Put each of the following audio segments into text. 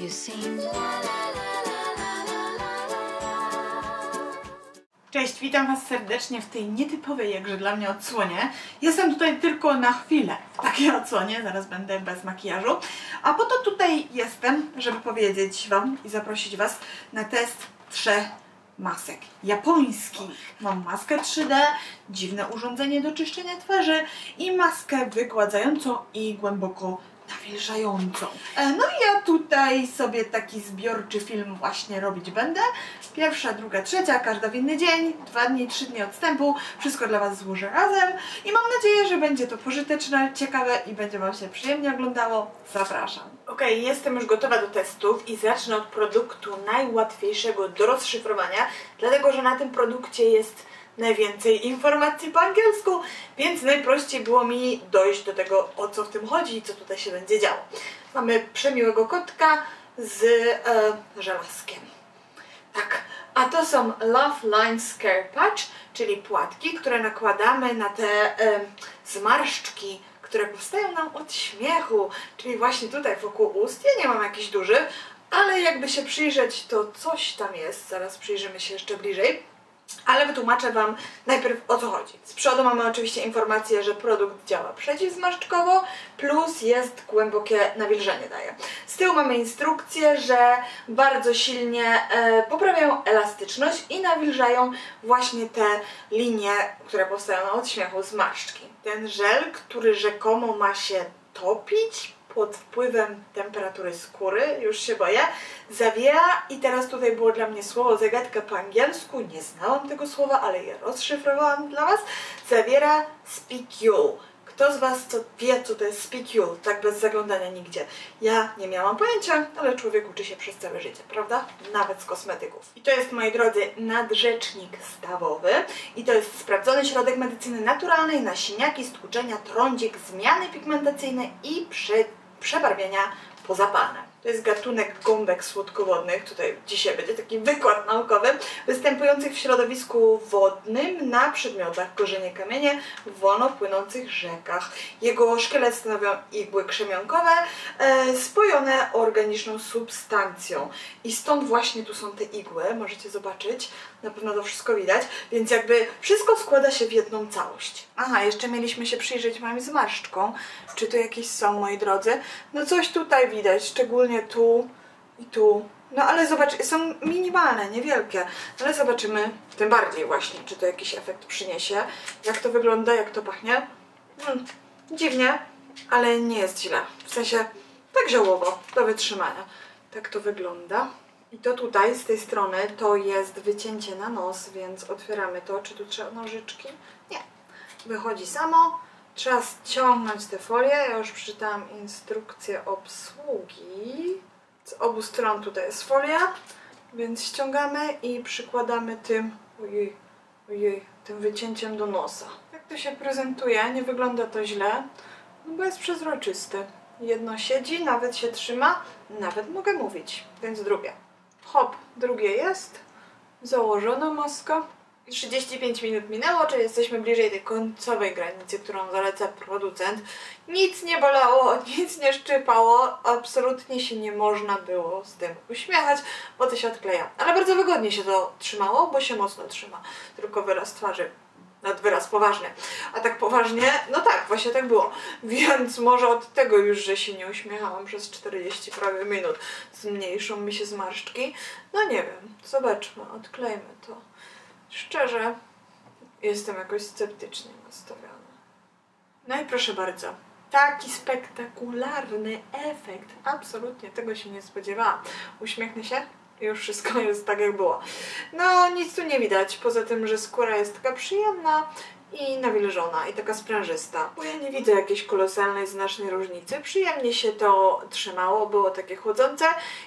You seem Cześć, witam Was serdecznie w tej nietypowej jakże dla mnie odsłonie. Jestem tutaj tylko na chwilę w takiej odsłonie, zaraz będę bez makijażu. A po to tutaj jestem, żeby powiedzieć Wam i zaprosić Was na test trzech masek japońskich. Mam maskę 3D, dziwne urządzenie do czyszczenia twarzy i maskę wygładzającą i głęboko nawilżającą. E, No i ja tutaj sobie taki zbiorczy film właśnie robić będę. Pierwsza, druga, trzecia, każda w inny dzień, dwa dni, trzy dni odstępu. Wszystko dla Was złożę razem i mam nadzieję, że będzie to pożyteczne, ciekawe i będzie Wam się przyjemnie oglądało. Zapraszam. Ok, jestem już gotowa do testów i zacznę od produktu najłatwiejszego do rozszyfrowania, dlatego że na tym produkcie jest najwięcej informacji po angielsku, więc najprościej było mi dojść do tego, o co w tym chodzi i co tutaj się będzie działo. Mamy przemiłego kotka z e, żelazkiem. Tak, a to są Love Line Scare Patch, czyli płatki, które nakładamy na te e, zmarszczki, które powstają nam od śmiechu, czyli właśnie tutaj wokół ust. Ja nie mam jakichś dużych, ale jakby się przyjrzeć, to coś tam jest. Zaraz przyjrzymy się jeszcze bliżej. Ale wytłumaczę Wam najpierw o co chodzi. Z przodu mamy oczywiście informację, że produkt działa przeciwzmarszczkowo, plus jest głębokie nawilżenie daje. Z tyłu mamy instrukcję, że bardzo silnie e, poprawiają elastyczność i nawilżają właśnie te linie, które powstają od śmiechu zmarszczki. Ten żel, który rzekomo ma się topić, pod wpływem temperatury skóry, już się boję, zawiera i teraz tutaj było dla mnie słowo zagadka po angielsku, nie znałam tego słowa, ale je rozszyfrowałam dla Was, zawiera spicule. Kto z Was co wie, co to jest spicule, tak bez zaglądania nigdzie? Ja nie miałam pojęcia, ale człowiek uczy się przez całe życie, prawda? Nawet z kosmetyków. I to jest, moi drodzy, nadrzecznik stawowy i to jest sprawdzony środek medycyny naturalnej na siniaki, stłuczenia, trądzik, zmiany pigmentacyjne i przy przebarwienia pozapalne. To jest gatunek gąbek słodkowodnych, tutaj dzisiaj będzie taki wykład naukowy, występujących w środowisku wodnym na przedmiotach korzenie kamienie w wolno płynących rzekach. Jego szkielet stanowią igły krzemionkowe e, spojone organiczną substancją. I stąd właśnie tu są te igły, możecie zobaczyć, na pewno to wszystko widać, więc jakby wszystko składa się w jedną całość. Aha, jeszcze mieliśmy się przyjrzeć moim zmarszczkom, czy tu jakieś są, moi drodzy. No coś tutaj widać, szczególnie tu i tu. No ale zobacz, są minimalne, niewielkie, ale zobaczymy tym bardziej właśnie, czy to jakiś efekt przyniesie. Jak to wygląda, jak to pachnie. Hmm, dziwnie, ale nie jest źle. W sensie tak ziołowo, do wytrzymania. Tak to wygląda. I to tutaj, z tej strony, to jest wycięcie na nos, więc otwieramy to. Czy tu trzeba nożyczki? Nie. Wychodzi samo. Trzeba ściągnąć tę folię. Ja już przeczytałam instrukcję obsługi. Z obu stron tutaj jest folia, więc ściągamy i przykładamy tym, ojej, ojej, tym wycięciem do nosa. Jak to się prezentuje? Nie wygląda to źle, no bo jest przezroczysty. Jedno siedzi, nawet się trzyma, nawet mogę mówić, więc drugie. Hop, drugie jest. Założona maska. 35 minut minęło, czyli jesteśmy bliżej tej końcowej granicy, którą zaleca producent. Nic nie bolało, nic nie szczypało, absolutnie się nie można było z tym uśmiechać, bo to się odkleja. Ale bardzo wygodnie się to trzymało, bo się mocno trzyma. Tylko wyraz twarzy nad wyraz poważny. A tak poważnie, no tak, właśnie tak było. Więc może od tego już, że się nie uśmiechałam przez 40 prawie minut, zmniejszą mi się zmarszczki. No nie wiem, zobaczmy, odklejmy to. Szczerze, jestem jakoś sceptycznie nastawiona. No i proszę bardzo, taki spektakularny efekt. Absolutnie tego się nie spodziewałam. Uśmiechnę się już wszystko jest tak jak było. No nic tu nie widać, poza tym, że skóra jest taka przyjemna i nawilżona i taka sprężysta. Bo ja nie widzę jakiejś kolosalnej, znacznej różnicy. Przyjemnie się to trzymało, było takie chłodzące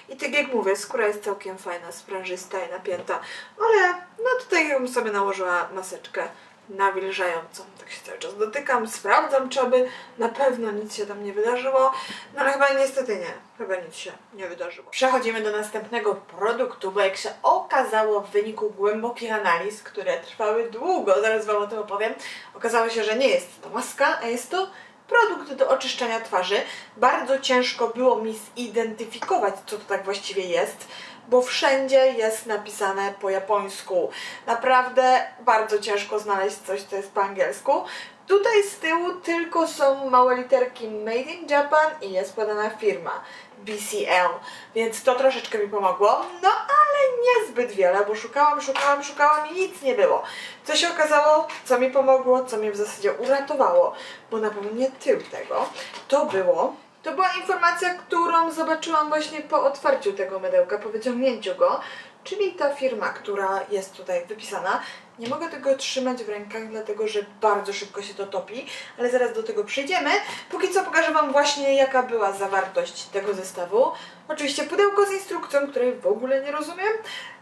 i tak jak mówię, skóra jest całkiem fajna, sprężysta i napięta. Ale no tutaj bym sobie nałożyła maseczkę nawilżającą. Tak się cały czas dotykam, sprawdzam, czy aby na pewno nic się tam nie wydarzyło. No ale chyba niestety nie. Chyba nic się nie wydarzyło. Przechodzimy do następnego produktu, bo jak się okazało w wyniku głębokich analiz, które trwały długo, zaraz Wam o tym opowiem, okazało się, że nie jest to maska, a jest to produkt do oczyszczania twarzy. Bardzo ciężko było mi zidentyfikować, co to tak właściwie jest, bo wszędzie jest napisane po japońsku. Naprawdę bardzo ciężko znaleźć coś, co jest po angielsku. Tutaj z tyłu tylko są małe literki Made in Japan i jest podana firma BCL, więc to troszeczkę mi pomogło, no ale niezbyt wiele, bo szukałam, szukałam, szukałam i nic nie było. Co się okazało, co mi pomogło, co mnie w zasadzie uratowało, bo na pewno nie tył tego, to było to była informacja, którą zobaczyłam właśnie po otwarciu tego mydełka, po wyciągnięciu go, czyli ta firma, która jest tutaj wypisana. Nie mogę tego trzymać w rękach, dlatego że bardzo szybko się to topi, ale zaraz do tego przejdziemy. Póki co pokażę Wam właśnie, jaka była zawartość tego zestawu. Oczywiście pudełko z instrukcją, której w ogóle nie rozumiem.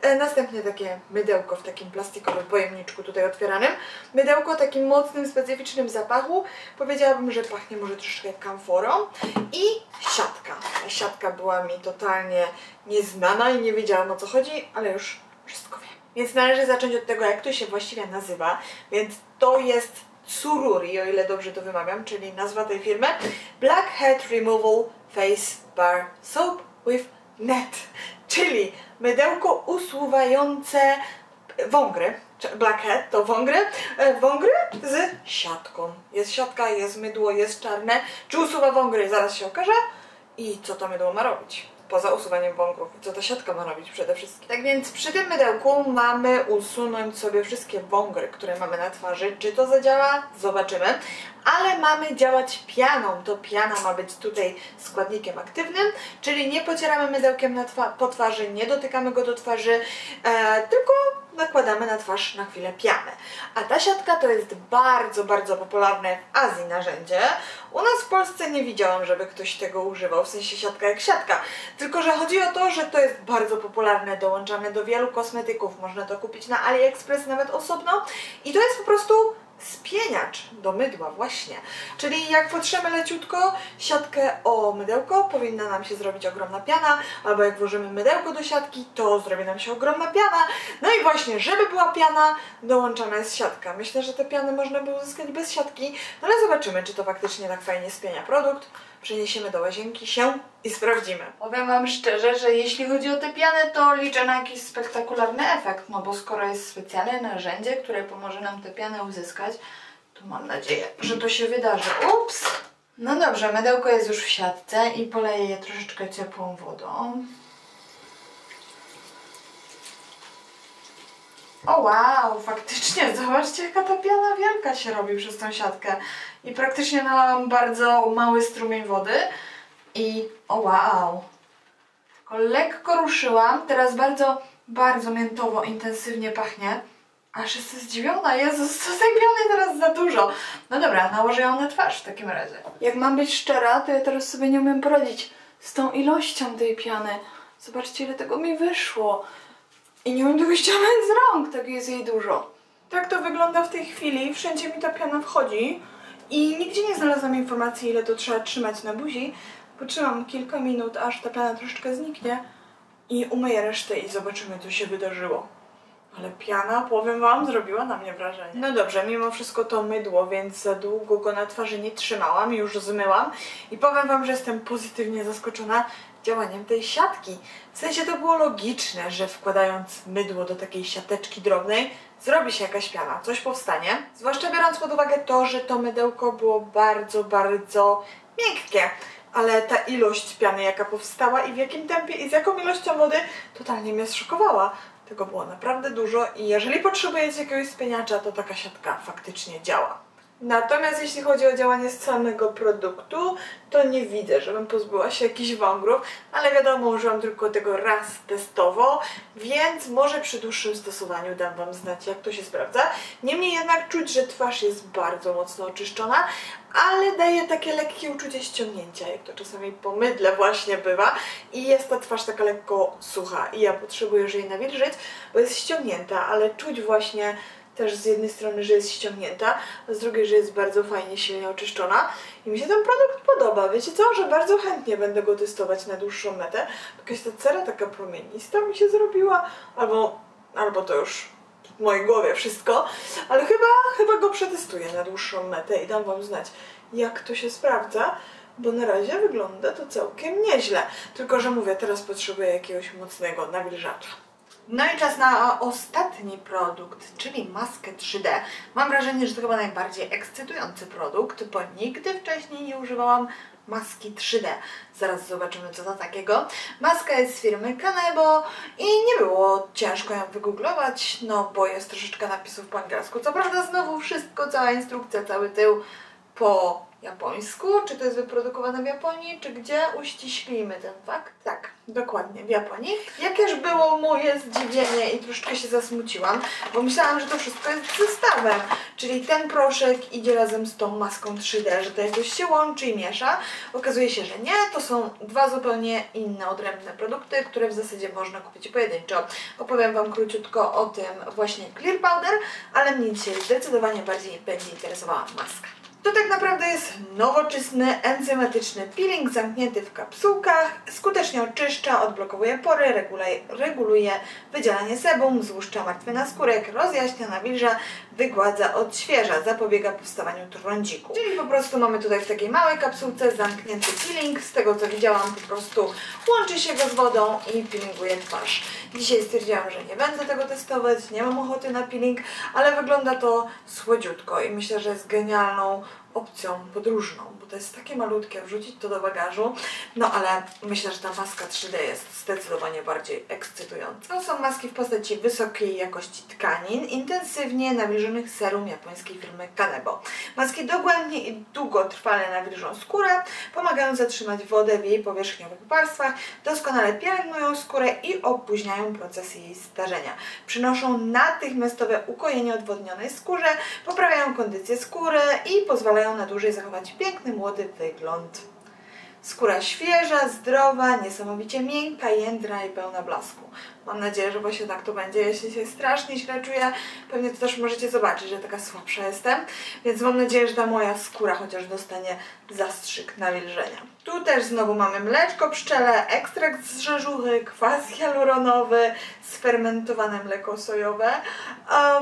E, następnie takie mydełko w takim plastikowym pojemniczku tutaj otwieranym. Mydełko o takim mocnym, specyficznym zapachu. Powiedziałabym, że pachnie może troszeczkę kamforą. I siatka. Ta siatka była mi totalnie nieznana i nie wiedziałam o co chodzi, ale już wszystko wiem. Więc należy zacząć od tego, jak to się właściwie nazywa. Więc to jest Tsururi, o ile dobrze to wymawiam, czyli nazwa tej firmy. Blackhead Removal Face Bar Soap with Net, czyli mydełko usuwające wągry. Blackhead to wągry. E, wągry z siatką. Jest siatka, jest mydło, jest czarne. Czy usuwa wągry? Zaraz się okaże. I co to mydło ma robić? Poza usuwaniem wągrów. Co ta siatka ma robić przede wszystkim. Tak więc przy tym mydełku mamy usunąć sobie wszystkie wągry, które mamy na twarzy. Czy to zadziała? Zobaczymy. Ale mamy działać pianą. To piana ma być tutaj składnikiem aktywnym, czyli nie pocieramy mydełkiem na twa po twarzy, nie dotykamy go do twarzy, e, tylko nakładamy na twarz na chwilę pianę. A ta siatka to jest bardzo, bardzo popularne w Azji narzędzie. U nas w Polsce nie widziałam, żeby ktoś tego używał, w sensie siatka jak siatka. Tylko, że chodzi o to, że to jest bardzo popularne, dołączane do wielu kosmetyków. Można to kupić na AliExpress nawet osobno. I to jest po prostu spieniacz do mydła właśnie. Czyli jak potrzemy leciutko siatkę o mydełko, powinna nam się zrobić ogromna piana, albo jak włożymy mydełko do siatki, to zrobi nam się ogromna piana. No i właśnie, żeby była piana, dołączona jest siatka. Myślę, że te piany można by uzyskać bez siatki, no ale zobaczymy, czy to faktycznie tak fajnie spienia produkt przeniesiemy do łazienki się i sprawdzimy. Powiem Wam szczerze, że jeśli chodzi o tę pianę, to liczę na jakiś spektakularny efekt, no bo skoro jest specjalne narzędzie, które pomoże nam tę pianę uzyskać, to mam nadzieję, że to się wydarzy. Ups! No dobrze, mydełko jest już w siatce i poleję je troszeczkę ciepłą wodą. O wow, faktycznie, zobaczcie jaka ta piana wielka się robi przez tą siatkę. I praktycznie nalałam bardzo mały strumień wody i o wow. Tylko lekko ruszyłam, teraz bardzo, bardzo miętowo, intensywnie pachnie. Aż jestem zdziwiona, Jezus, co tej piany teraz za dużo. No dobra, nałożę ją na twarz w takim razie. Jak mam być szczera, to ja teraz sobie nie umiem poradzić z tą ilością tej piany. Zobaczcie, ile tego mi wyszło. I nie umiem tego ściągnąć z rąk, tak jest jej dużo. Tak to wygląda w tej chwili. Wszędzie mi ta piana wchodzi. I nigdzie nie znalazłam informacji, ile to trzeba trzymać na buzi. Potrzymam kilka minut, aż ta piana troszeczkę zniknie i umyję resztę i zobaczymy, co się wydarzyło. Ale piana, powiem Wam, zrobiła na mnie wrażenie. No dobrze, mimo wszystko to mydło, więc za długo go na twarzy nie trzymałam, już zmyłam. I powiem Wam, że jestem pozytywnie zaskoczona działaniem tej siatki. W sensie to było logiczne, że wkładając mydło do takiej siateczki drobnej, zrobi się jakaś piana, coś powstanie. Zwłaszcza biorąc pod uwagę to, że to mydełko było bardzo, bardzo miękkie. Ale ta ilość piany, jaka powstała i w jakim tempie i z jaką ilością wody, totalnie mnie zszokowała. Tego było naprawdę dużo i jeżeli potrzebujecie jakiegoś spieniacza, to taka siatka faktycznie działa. Natomiast jeśli chodzi o działanie samego produktu, to nie widzę, żebym pozbyła się jakichś wągrów, ale wiadomo, użyłam tylko tego raz testowo, więc może przy dłuższym stosowaniu dam Wam znać, jak to się sprawdza. Niemniej jednak czuć, że twarz jest bardzo mocno oczyszczona, ale daje takie lekkie uczucie ściągnięcia, jak to czasami po mydle właśnie bywa i jest ta twarz taka lekko sucha i ja potrzebuję już jej nawilżyć, bo jest ściągnięta, ale czuć właśnie też z jednej strony, że jest ściągnięta, a z drugiej, że jest bardzo fajnie, silnie oczyszczona i mi się ten produkt podoba. Wiecie co, że bardzo chętnie będę go testować na dłuższą metę. Jakaś ta cera taka promienista mi się zrobiła, albo, albo to już w mojej głowie wszystko, ale chyba, chyba go przetestuję na dłuższą metę i dam Wam znać, jak to się sprawdza, bo na razie wygląda to całkiem nieźle. Tylko, że mówię, teraz potrzebuję jakiegoś mocnego nawilżacza. No i czas na ostatni produkt, czyli maskę 3D. Mam wrażenie, że to chyba najbardziej ekscytujący produkt, bo nigdy wcześniej nie używałam maski 3D. Zaraz zobaczymy co to takiego. Maska jest z firmy Kanebo i nie było ciężko ją wygooglować, no bo jest troszeczkę napisów po angielsku. Co prawda znowu wszystko, cała instrukcja, cały tył po japońsku. Czy to jest wyprodukowane w Japonii, czy gdzie? Uściślimy ten fakt. Tak, dokładnie, w Japonii. Jakież było moje zdziwienie i troszeczkę się zasmuciłam, bo myślałam, że to wszystko jest zestawem, czyli ten proszek idzie razem z tą maską 3D, że to jakoś się łączy i miesza. Okazuje się, że nie, to są dwa zupełnie inne, odrębne produkty, które w zasadzie można kupić pojedynczo. Opowiem Wam króciutko o tym właśnie Clear Powder, ale mnie dzisiaj zdecydowanie bardziej będzie interesowała maska. To tak naprawdę jest nowoczesny, enzymatyczny peeling zamknięty w kapsułkach. Skutecznie oczyszcza, odblokowuje pory, reguluje, reguluje wydzielanie sebum, złuszcza martwy naskórek, rozjaśnia, nawilża, wygładza, odświeża, zapobiega powstawaniu trądziku. Czyli po prostu mamy tutaj w takiej małej kapsułce zamknięty peeling. Z tego co widziałam po prostu łączy się go z wodą i peelinguje twarz. Dzisiaj stwierdziłam, że nie będę tego testować, nie mam ochoty na peeling, ale wygląda to słodziutko i myślę, że jest genialną opcją podróżną, bo to jest takie malutkie, wrzucić to do bagażu, no ale myślę, że ta maska 3D jest zdecydowanie bardziej ekscytująca. To są maski w postaci wysokiej jakości tkanin, intensywnie nawilżonych serum japońskiej firmy Kanebo. Maski dogłębnie i długotrwale nawilżą skórę, pomagają zatrzymać wodę w jej powierzchniowych warstwach, doskonale pielęgnują skórę i opóźniają procesy jej starzenia. Przynoszą natychmiastowe ukojenie odwodnionej skórze, poprawiają kondycję skóry i pozwalają pozwalają na dłużej zachować piękny, młody wygląd. Skóra świeża, zdrowa, niesamowicie miękka, jędra i pełna blasku. Mam nadzieję, że właśnie tak to będzie. Jeśli się strasznie źle czuję, pewnie to też możecie zobaczyć, że taka słabsza jestem. Więc mam nadzieję, że ta moja skóra chociaż dostanie zastrzyk nawilżenia. Tu też znowu mamy mleczko pszczele, ekstrakt z rzeżuchy, kwas hialuronowy, sfermentowane mleko sojowe,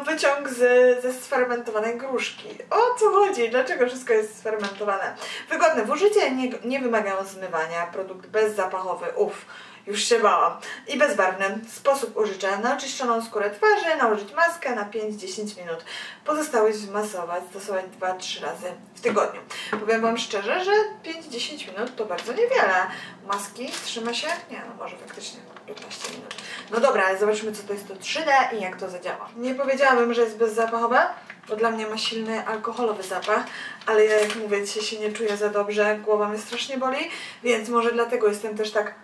wyciąg z, ze sfermentowanej gruszki. O co chodzi? Dlaczego wszystko jest sfermentowane? Wygodne w użyciu, nie, nie wymagają zmywania, produkt bezzapachowy, uff już się bałam. I bezbarwny. Sposób użycia. Na oczyszczoną skórę twarzy nałożyć maskę na 5-10 minut. Pozostałość zmasować, stosować 2-3 razy w tygodniu. Powiem Wam szczerze, że 5-10 minut to bardzo niewiele. Maski trzyma się? Nie, no może faktycznie 15 minut. No dobra, ale zobaczmy co to jest to 3D i jak to zadziała. Nie powiedziałabym, że jest bezzapachowe, bo dla mnie ma silny alkoholowy zapach, ale ja jak mówię, dzisiaj się nie czuję za dobrze, głowa mnie strasznie boli, więc może dlatego jestem też tak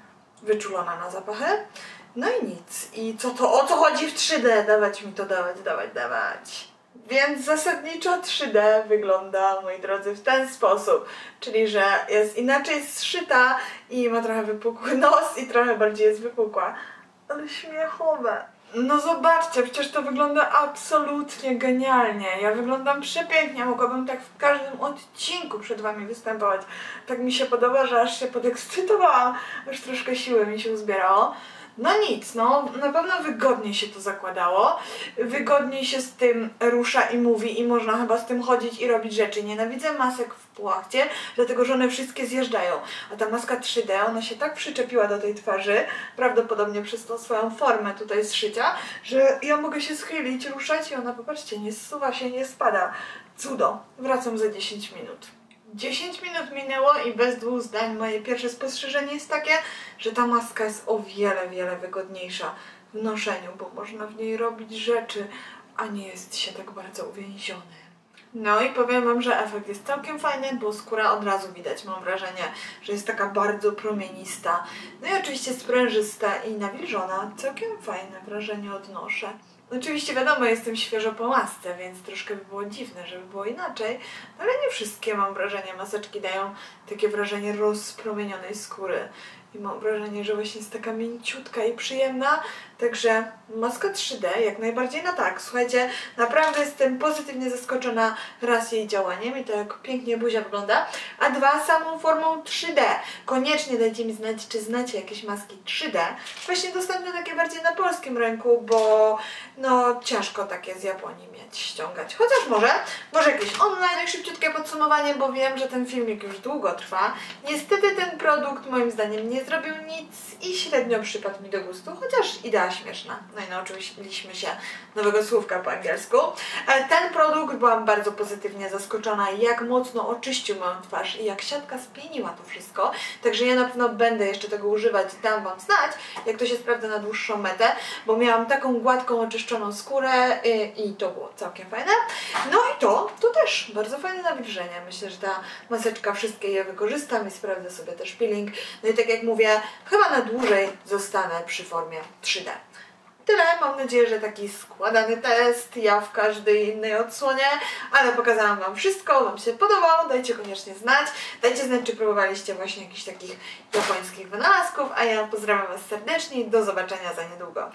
wyczulona na zapachy. No i nic. I co to, o co chodzi w 3D? Dawać mi to, dawać, dawać, dawać. Więc zasadniczo 3D wygląda, moi drodzy, w ten sposób. Czyli, że jest inaczej zszyta i ma trochę wypukły nos i trochę bardziej jest wypukła. Ale śmiechowe. No zobaczcie, przecież to wygląda absolutnie genialnie. Ja wyglądam przepięknie, mogłabym tak w każdym odcinku przed Wami występować. Tak mi się podoba, że aż się podekscytowałam, aż troszkę siły mi się uzbierało. No nic, no na pewno wygodniej się to zakładało, wygodniej się z tym rusza i mówi i można chyba z tym chodzić i robić rzeczy. Nienawidzę masek w płachcie, dlatego że one wszystkie zjeżdżają. A ta maska 3D, ona się tak przyczepiła do tej twarzy, prawdopodobnie przez tą swoją formę tutaj zszycia, że ja mogę się schylić, ruszać i ona, popatrzcie, nie zsuwa się, nie spada. Cudo. Wracam za 10 minut. 10 minut minęło i bez dwóch zdań moje pierwsze spostrzeżenie jest takie, że ta maska jest o wiele, wiele wygodniejsza w noszeniu, bo można w niej robić rzeczy, a nie jest się tak bardzo uwięziony. No i powiem Wam, że efekt jest całkiem fajny, bo skóra od razu widać, mam wrażenie, że jest taka bardzo promienista. No i oczywiście sprężysta i nawilżona. Całkiem fajne wrażenie odnoszę. Oczywiście wiadomo, jestem świeżo po masce, więc troszkę by było dziwne, żeby było inaczej, ale nie wszystkie, mam wrażenie, maseczki dają takie wrażenie rozpromienionej skóry. i mam wrażenie, że właśnie jest taka mięciutka i przyjemna. Także maska 3D jak najbardziej na tak. Słuchajcie, naprawdę jestem pozytywnie zaskoczona raz jej działaniem i to jak pięknie buzia wygląda, a dwa samą formą 3D. Koniecznie dajcie mi znać, czy znacie jakieś maski 3D. Właśnie dostępne takie bardziej na polskim rynku, bo no ciężko takie z Japonii mieć, ściągać. Chociaż może, może jakieś online. I szybciutkie podsumowanie, bo wiem, że ten filmik już długo trwa. Niestety ten produkt moim zdaniem nie zrobił nic i średnio przypadł mi do gustu, chociaż idea śmieszna. No i nauczyliśmy się nowego słówka po angielsku. E, Ten produkt byłam bardzo pozytywnie zaskoczona, jak mocno oczyścił moją twarz i jak siatka spieniła to wszystko. Także ja na pewno będę jeszcze tego używać, dam Wam znać, jak to się sprawdza na dłuższą metę, bo miałam taką gładką, oczyszczoną skórę y, i to było całkiem fajne. No i to, to też bardzo fajne nawilżenie. Myślę, że ta maseczka wszystkie je wykorzystam i sprawdzę sobie też peeling. No i tak jak mówię, chyba na dłużej zostanę przy formie 3D. Tyle, mam nadzieję, że taki składany test, ja w każdej innej odsłonie, ale pokazałam Wam wszystko, Wam się podobało, dajcie koniecznie znać, dajcie znać, czy próbowaliście właśnie jakichś takich japońskich wynalazków, a ja pozdrawiam Was serdecznie i do zobaczenia za niedługo.